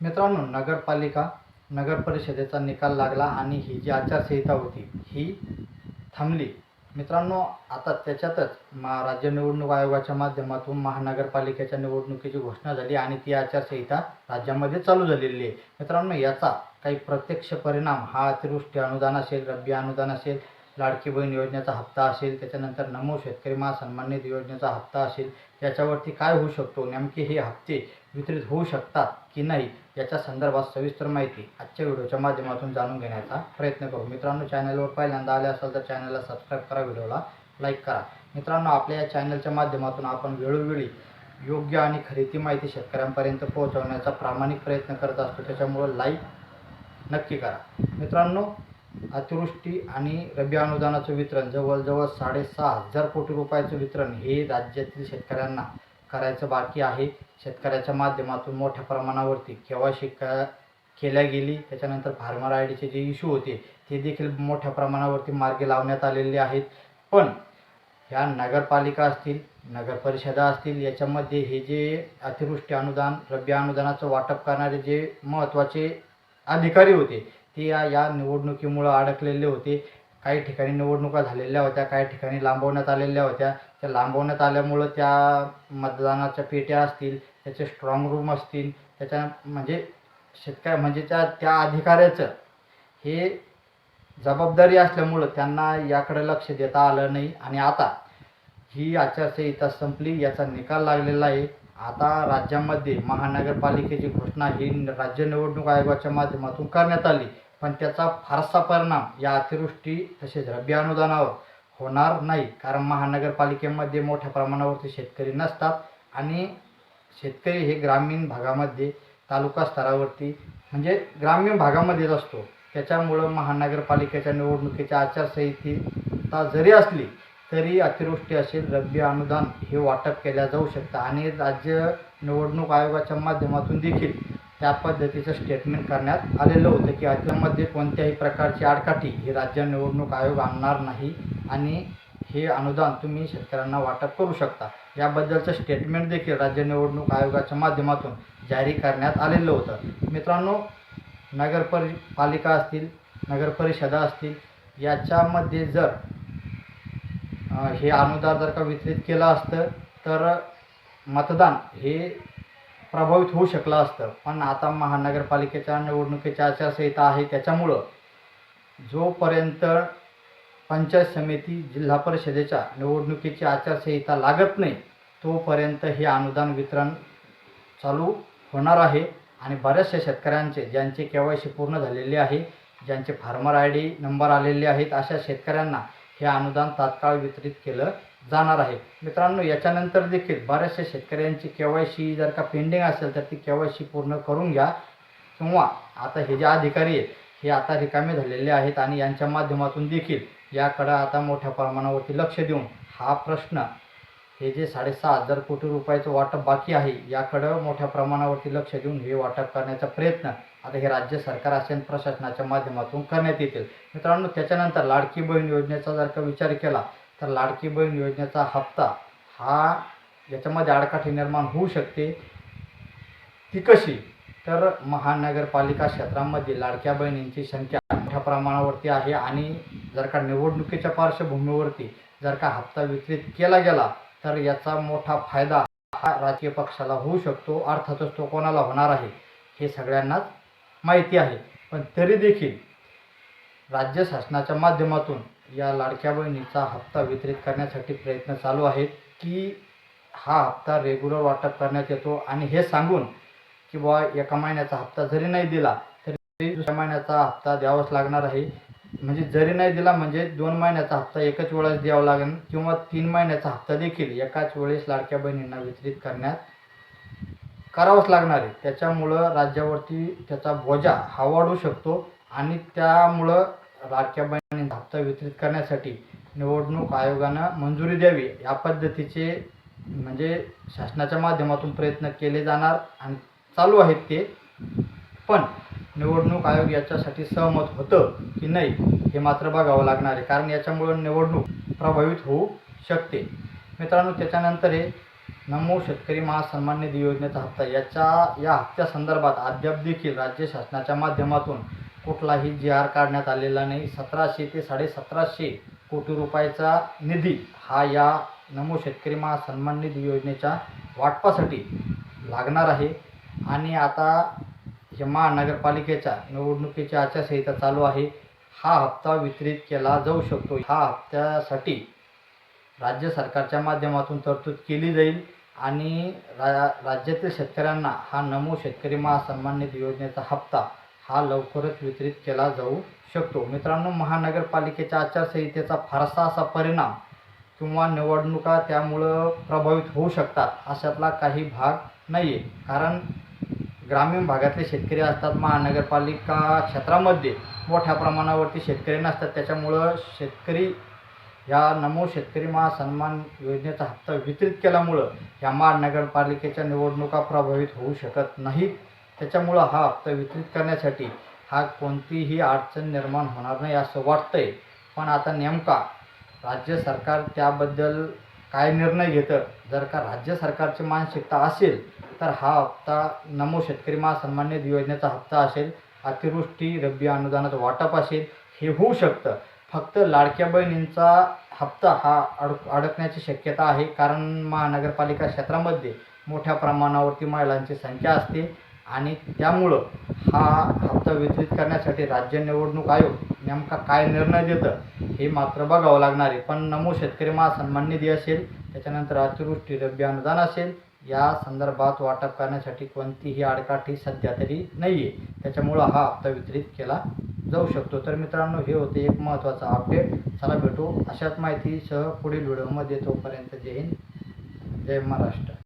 मित्रांनो नगरपालिका नगर परिषदेचा निकाल लागला आणि ही जी आचारसंहिता होती ही थांबली. मित्रांनो आता त्याच्यातच मा राज्य निवडणूक आयोगाच्या माध्यमातून महानगरपालिकेच्या निवडणुकीची घोषणा झाली आणि ती आचारसंहिता राज्यामध्ये चालू झालेली आहे. मित्रांनो याचा काही प्रत्यक्ष परिणाम हा अतिवृष्टी अनुदान असेल रब्बी अनुदान असेल लाडकी बहीण योजनेचा हप्ता असेल त्याच्यानंतर नमो शेतकरी महासन्मान निधी योजनेचा हप्ता असेल त्याच्यावरती काय होऊ शकतो? नेमके हे हप्ते वितरित होऊ शकतात की नाही? याच्या संदर्भात सविस्तर माहिती आजच्या व्हिडिओच्या माध्यमातून जाणून घेण्याचा प्रयत्न करू. मित्रांनो चॅनलवर पहिल्यांदा आले असाल तर चॅनलला सबस्क्राईब करा व्हिडिओला लाईक करा. मित्रांनो आपल्या या चॅनलच्या माध्यमातून आपण वेळोवेळी योग्य आणि खरेदी माहिती शेतकऱ्यांपर्यंत पोहोचवण्याचा प्रामाणिक प्रयत्न करत असतो. त्याच्यामुळं लाईक नक्की करा. मित्रांनो अतिवृष्टी आणि रब्बी अनुदानाचं वितरण जवळजवळ साडेसहा हजार कोटी रुपयाचं वितरण हे राज्यातील शेतकऱ्यांना करायचं बाकी आहे. शेतकऱ्याच्या माध्यमातून मोठ्या प्रमाणावरती केव्हा शिका केल्या गेली त्याच्यानंतर फार्मर आय डीचे जे इश्यू होते ते देखील मोठ्या प्रमाणावरती मार्गी लावण्यात आलेले आहेत. पण ह्या नगरपालिका असतील नगर परिषदा असतील याच्यामध्ये हे जे अतिवृष्टी अनुदान रब्बी अनुदानाचं वाटप करणारे जे महत्त्वाचे अधिकारी होते हे या या निवडणुकीमुळं अडकलेले होते. काही ठिकाणी निवडणुका झालेल्या होत्या काही ठिकाणी लांबवण्यात आलेल्या होत्या. त्या लांबवण्यात आल्यामुळं त्या मतदानाच्या पेट्या असतील त्याचे स्ट्रॉंग रूम असतील त्याच्या म्हणजे शेतकऱ्या म्हणजे त्या त्या अधिकाऱ्याचं हे जबाबदारी असल्यामुळं त्यांना याकडे लक्ष देता आलं नाही. आणि आता ही आचारसंहिता संपली याचा निकाल लागलेला आहे. आता राज्यामध्ये महानगरपालिकेची घोषणा ही राज्य निवडणूक आयोगाच्या माध्यमातून करण्यात आली. पण त्याचा फारसा परिणाम या अतिवृष्टी तसेच रब्बी अनुदानावर होणार नाही. कारण महानगरपालिकेमध्ये मोठ्या प्रमाणावरती शेतकरी नसतात आणि शेतकरी हे ग्रामीण भागामध्ये तालुका स्तरावरती म्हणजे ग्रामीण भागामध्येच असतो. त्याच्यामुळं महानगरपालिकेच्या निवडणुकीच्या आचारसंहिता जरी असली तरी अतिवृष्टी असेल रब्बी अनुदान हे वाटप केल्या जाऊ शकतं. आणि राज्य निवडणूक आयोगाच्या माध्यमातून देखील त्या पद्धतीचं स्टेटमेंट करण्यात आलेलं होतं की याच्यामध्ये कोणत्याही प्रकारची आडकाठी ही राज्य निवडणूक आयोग आणणार नाही आणि हे अनुदान तुम्ही शेतकऱ्यांना वाटप करू शकता. याबद्दलचं स्टेटमेंट देखील राज्य निवडणूक आयोगाच्या माध्यमातून जारी करण्यात आलेलं होतं. मित्रांनो नगरपरि पालिका असतील नगरपरिषदा असतील याच्यामध्ये जर हे अनुदान जर का वितरित केलं असतं तर मतदान हे प्रभावित होऊ शकलं असतं. पण आता महानगरपालिकेच्या निवडणुकीच्या आचारसंहिता आहे त्याच्यामुळं जोपर्यंत पंचायत समिती जिल्हा परिषदेच्या निवडणुकीची आचारसंहिता लागत नाही तोपर्यंत हे अनुदान वितरण चालू होणार आहे. आणि बऱ्याचशा शेतकऱ्यांचे ज्यांचे के वाय सी पूर्ण झालेले आहे ज्यांचे फार्मर आय डी नंबर आलेले आहेत अशा शेतकऱ्यांना हे अनुदान तात्काळ वितरित केलं जाणार आहे. मित्रांनो याच्यानंतर देखील बऱ्याचशा शेतकऱ्यांची के वाय सी जर का पेंडिंग असेल तर ती के वाय सी पूर्ण करून घ्या. किंवा आता हे जे अधिकारी आहेत हे आता रिकामे झालेले आहेत आणि यांच्या माध्यमातून देखील याकडं आता मोठ्या प्रमाणावरती लक्ष देऊन हा प्रश्न हे जे साडेसहा हजार कोटी रुपयाचं वाटप बाकी आहे याकडं मोठ्या प्रमाणावरती लक्ष देऊन हे वाटप करण्याचा प्रयत्न आता हे राज्य सरकार असेल प्रशासनाच्या माध्यमातून करण्यात येतील. मित्रांनो त्याच्यानंतर लाडकी बहीण योजनेचा जर का विचार केला तर लाडकी बहीण योजनेचा हप्ता हा याच्यामध्ये आडकाठी निर्माण होऊ शकते. ती कशी? तर महानगरपालिका क्षेत्रामध्ये लाडक्या बहिणींची संख्या मोठ्या प्रमाणावरती आहे आणि जर का निवडणुकीच्या पार्श्वभूमीवरती जर का हप्ता वितरित केला गेला तर याचा मोठा फायदा हा राजकीय पक्षाला होऊ शकतो. अर्थातच तो कोणाला होणार आहे हे सगळ्यांनाच माहिती आहे. पण तरी देखील राज्य शासनाच्या माध्यमातून या लाडक्या बहिणीचा हप्ता वितरित करण्यासाठी प्रयत्न चालू आहेत की हा हप्ता रेग्युलर वाटप करण्यात येतो. आणि हे सांगून की बुवा एका महिन्याचा हप्ता जरी नाही दिला तरी दुसऱ्या महिन्याचा हप्ता द्यावाच लागणार आहे. म्हणजे जरी नाही दिला म्हणजे दोन महिन्याचा हप्ता एकच वेळेस द्यावा लागेल किंवा तीन महिन्याचा हप्ता देखील एकाच वेळेस लाडक्या बहिणींना वितरित करण्यात करावंच लागणार आहे. त्याच्यामुळं राज्यावरती त्याचा बोजा हा वाढू शकतो आणि त्यामुळं लाडक्या बहिणींना हप्ता वितरित करण्यासाठी निवडणूक आयोगानं मंजुरी द्यावी या पद्धतीचे म्हणजे शासनाच्या माध्यमातून प्रयत्न केले जाणार आणि चालू आहेत ते. पण निवडणूक आयोग याच्यासाठी सहमत होतं की नाही हे मात्र बघावं लागणार आहे. कारण याच्यामुळं निवडणूक प्रभावित होऊ शकते. मित्रांनो त्याच्यानंतर हे नमो शेतकरी महासन्मान निधी योजनेचा हप्ता याच्या या हप्त्यासंदर्भात अद्याप देखील राज्य शासनाच्या माध्यमातून कुठलाही जी आर काढण्यात आलेला नाही. सतराशे ते साडेसतराशे कोटी रुपयाचा निधी हा या नमो शेतकरी महासन्मान निधी योजनेच्या वाटपासाठी लागणार आहे. आणि आता हे महानगरपालिकेच्या निवडणुकीची आचारसंहिता चालू आहे. हा हप्ता वितरित केला जाऊ शकतो. हा हप्त्यासाठी राज्य सरकारच्या माध्यमातून तरतूद केली जाईल आणि रा राज्यातील शेतकऱ्यांना हा नमो शेतकरी महासन्मान निधी योजनेचा हप्ता हा लवकरच वितरित केला जाऊ शकतो. मित्रांनो महानगरपालिकेच्या आचारसंहितेचा फारसा असा परिणाम किंवा निवडणुका त्यामुळं प्रभावित होऊ शकतात अशातला काही भाग नाही आहे कारण ग्रामीण भागातले शेतकरी असतात महानगरपालिका क्षेत्रामध्ये मोठ्या प्रमाणावरती शेतकरी नसतात. त्याच्यामुळं शेतकरी या नमो शेतकरी महासन्मान योजनेचा हप्ता वितरित केल्यामुळं या महानगरपालिकेच्या निवडणुका प्रभावित होऊ शकत नाहीत. त्याच्यामुळं हा हप्ता वितरित करण्यासाठी हा कोणतीही अडचण निर्माण होणार नाही असं वाटतंय. पण आता नेमका राज्य सरकार त्याबद्दल काय निर्णय घेतं? जर का राज्य सरकारची मानसिकता असेल तर हा हप्ता नमो शेतकरी महासन्मान निधी योजनेचा हप्ता असेल अतिवृष्टी रब्बी अनुदानाचं वाटप असेल हे होऊ शकतं. फक्त लाडक्या बहिणींचा हप्ता हा अड अडकण्याची शक्यता आहे. कारण महानगरपालिका क्षेत्रामध्ये मोठ्या प्रमाणावरती महिलांची संख्या असते. आणि त्यामुळं हा हप्ता वितरित करण्यासाठी राज्य निवडणूक आयोग नेमका काय निर्णय देतं हे मात्र बघावं लागणार आहे. पण नमो शेतकरी महासन्मान निधी असेल त्याच्यानंतर अतिवृष्टी रब्बी अनुदान असेल या संदर्भात वाटप करण्यासाठी कोणतीही आडकाठी सध्या तरी नाही आहे त्याच्यामुळं हा हप्ता वितरित केला जाऊ शकतो. तर मित्रांनो हे होते एक महत्त्वाचं अपडेट चला भेटू अशाच माहितीसह पुढील व्हिडिओमध्ये. तोपर्यंत जय हिंद जय महाराष्ट्र.